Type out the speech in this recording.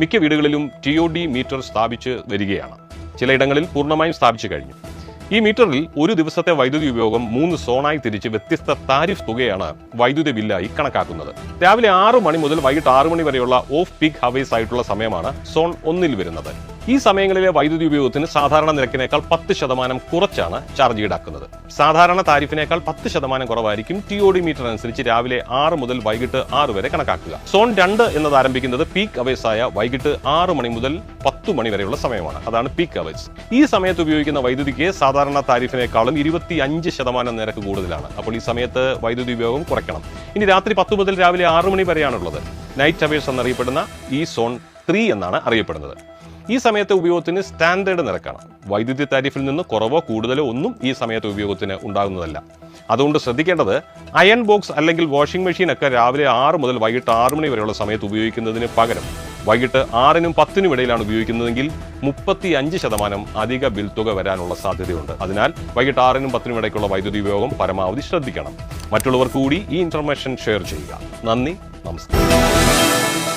മിക്ക വീടുകളിലും T O D metre സ്ഥാപിച്ച് വരികയാണ്. ചിലയിടങ്ങളിൽ പൂർണമായും സ്ഥാപിച്ചു കഴിഞ്ഞു. ഈ മീറ്ററിൽ ഒരു ദിവസത്തെ വൈദ്യുതി ഉപയോഗം മൂന്ന് സോണായി തിരിച്ച് വ്യത്യസ്ത താരിഫ് തുകയാണ് വൈദ്യുതി ബില്ലായി കണക്കാക്കുന്നത്. രാവിലെ ആറ് മണി മുതൽ വൈകിട്ട് ആറ് മണി വരെയുള്ള ഓഫ് പീക്ക് ഹവേഴ്സ് ആയിട്ടുള്ള സമയമാണ് സോൺ ഒന്നിൽ വരുന്നത്. ഈ സമയങ്ങളിലെ വൈദ്യുതി ഉപയോഗത്തിന് സാധാരണ നിരക്കിനേക്കാൾ പത്ത് ശതമാനം കുറച്ചാണ് ചാർജ് ഈടാക്കുന്നത്. സാധാരണ താരിഫിനേക്കാൾ പത്ത് ശതമാനം കുറവായിരിക്കും ടി ഒ ഡി മീറ്റർ അനുസരിച്ച് രാവിലെ ആറ് മുതൽ വൈകിട്ട് ആറ് വരെ കണക്കാക്കുക. സോൺ രണ്ട് എന്നത് ആരംഭിക്കുന്നത് പീക്ക് ആയ വൈകിട്ട് ആറ് മണി മുതൽ പത്ത് മണി വരെയുള്ള സമയമാണ്. അതാണ് പീക്ക് അവേഴ്സ്. ഈ സമയത്ത് ഉപയോഗിക്കുന്ന വൈദ്യുതിക്ക് സാധാരണ താരിഫിനേക്കാളും ഇരുപത്തി അഞ്ച് ശതമാനം നിരക്ക് കൂടുതലാണ്. അപ്പോൾ ഈ സമയത്ത് വൈദ്യുതി ഉപയോഗം കുറയ്ക്കണം. ഇനി രാത്രി പത്ത് മുതൽ രാവിലെ ആറ് മണി വരെയാണുള്ളത്. നൈറ്റ് അവേഴ്സ് എന്നറിയപ്പെടുന്ന ഈ സോൺ ത്രീ എന്നാണ് അറിയപ്പെടുന്നത്. ഈ സമയത്തെ ഉപയോഗത്തിന് സ്റ്റാൻഡേർഡ് നിരക്കാണ്. വൈദ്യുതി താരിഫിൽ നിന്ന് കുറവോ കൂടുതലോ ഒന്നും ഈ സമയത്തെ ഉപയോഗത്തിന് ഉണ്ടാകുന്നതല്ല. അതുകൊണ്ട് ശ്രദ്ധിക്കേണ്ടത് അയൺ ബോക്സ് അല്ലെങ്കിൽ വാഷിംഗ് മെഷീൻ ഒക്കെ രാവിലെ ആറ് മുതൽ വൈകിട്ട് ആറ് മണി വരെയുള്ള സമയത്ത് ഉപയോഗിക്കുന്നതിന് പകരം വൈകിട്ട് ആറിനും പത്തിനും ഇടയിലാണ് ഉപയോഗിക്കുന്നതെങ്കിൽ മുപ്പത്തി അഞ്ച് ശതമാനം അധിക ബിൽ തുക വരാനുള്ള സാധ്യതയുണ്ട്. അതിനാൽ വൈകിട്ട് ആറിനും പത്തിനും ഇടയ്ക്കുള്ള വൈദ്യുതി ഉപയോഗം പരമാവധി ശ്രദ്ധിക്കണം. മറ്റുള്ളവർക്ക് കൂടി ഈ ഇൻഫർമേഷൻ ഷെയർ ചെയ്യുക. നന്ദി നമസ്കാരം.